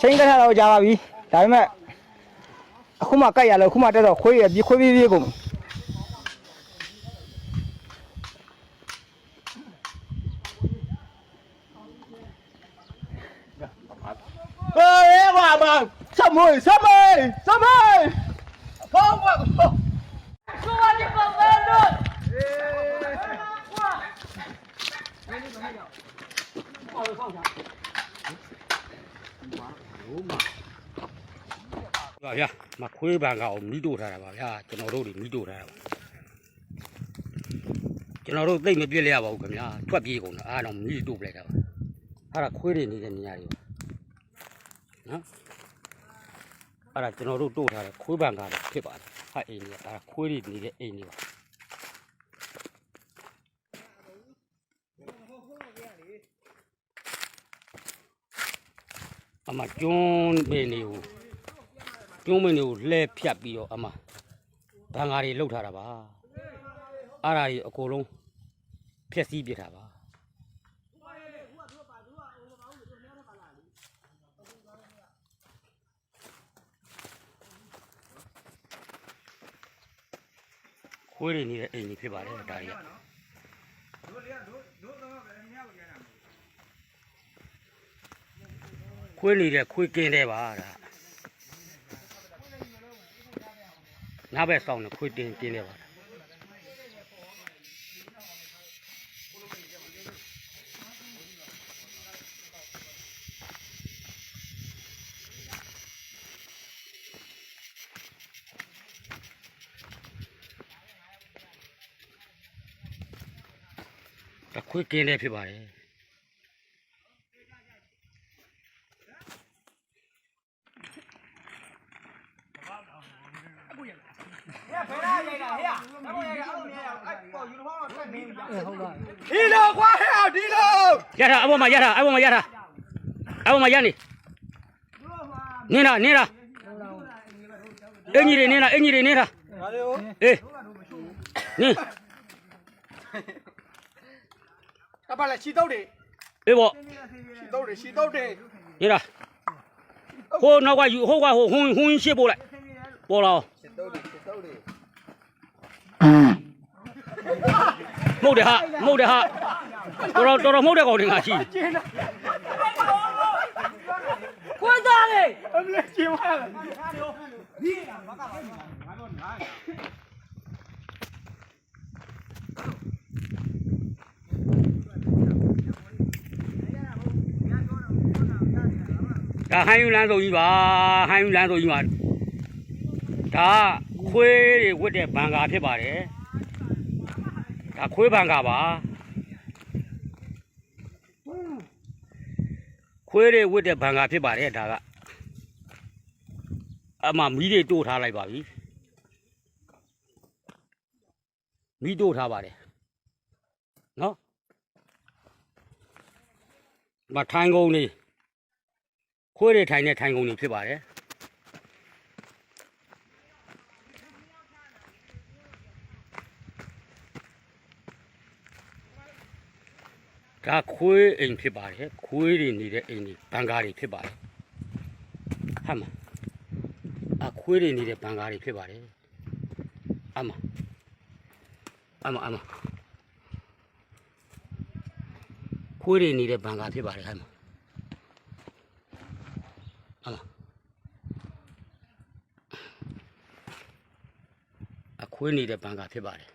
ချင်းကထားတော့ကြာပါပြီဒါပေမဲ့အခုမှကတ်ရလို့အခုမှတက်တော့ခွေးရပြေးခွေးပြေးပြေးကုန်ပြီ เฮ้ยว่ามาสมุยสมุยสมุยพ่อว่า ပါဗျာမခွေးပန်ကောင်မိတို့ထားတာပါဗျာကျွန်တော်တို့တွေမိတို့ထားတာပါကျွန်တော်တို့သိမ့်မပြစ်လျရပါဘူးခင်ဗျာထွက်ပြေးကုန်တာအားတော့မိတို့ပလိုက်တာပါအဲ့ဒါခွေးတွေနေတဲ့နေရာတွေပါနော်အဲ့ဒါကျွန်တော်တို့တို့ထားတယ်ခွေးပန်ကောင်ဖြစ်ပါတယ်ဟာအိမ်ကြီးကဒါခွေးတွေနေတဲ့အိမ်ကြီးပါ မကျွန်းပင်တွေကိုကျုံးမင်းတွေကိုလှဲဖြတ်ပြီးတော့အမဘန်ကာတွေလှုပ်ထားတာပါအားဓာကြီးအကုန်လုံးဖြက်စီးပြစ်တာပါခွေးတွေနေတဲ့အိမ်ကြီးဖြစ်ပါတယ်ဒါကြီးက ခွေးနေတဲ့ခွေးကင်းတဲ့ပါဒါငါပဲစောင်းနေခွေတင်တင်းနေပါလားတခွေကင်းနေဖြစ်ပါတယ် ဒီလိုခွာဟဲ့ဒီလိုရတာအပေါ်မှာရတာအပေါ်မှာရတာအပေါ်မှာရနေနေတာနေတာအင်ကြီးတွေနေတာအင်ကြီးတွေနေတာငါတို့အေးနင်းအပလက်ချီတော့တယ်အေးပေါ့ချီတော့တယ်ချီတော့တယ်နေတာဟိုနောက်ကယူဟိုကဟိုဟွန်းဟွန်းရှေ့ပို့လိုက်ပေါ်လာအောင်ချီတော့တယ်ချီတော့တယ် မှုတ်တယ်ဟာမှုတ်တယ်ဟာတော်တော်တော်တော်မှုတ်တဲ့ကောင်တွေငါရှိအမလေးချီမလားဒါဟိုင်းယူလန်းစုံကြီးပါဟိုင်းယူလန်းစုံကြီးပါဒါ ခွေးတွေဝတ်တဲ့ဘန်ကာဖြစ်ပါတယ်ဒါခွေးဘန်ကာပါခွေးတွေဝတ်တဲ့ဘန်ကာဖြစ်ပါတယ်ဒါကအမှမီးတွေတိုးထားလိုက်ပါပြီမီးတိုးထားပါတယ်နော်မထိုင်ကုန်နေခွေးတွေထိုင်တဲ့ထိုင်ကုန်တွေဖြစ်ပါတယ် ဒါခွေးအိမ်ဖြစ်ပါတယ်ခွေးတွေနေတဲ့အိမ်တွေဘန်ကားတွေဖြစ်ပါတယ်ဟမ်မအခွေးတွေနေတဲ့ဘန်ကားတွေဖြစ်ပါတယ်အမအမအမခွေးတွေနေတဲ့ဘန်ကားဖြစ်ပါတယ်ဟမ်မအခွေးနေတဲ့ဘန်ကာဖြစ်ပါတယ်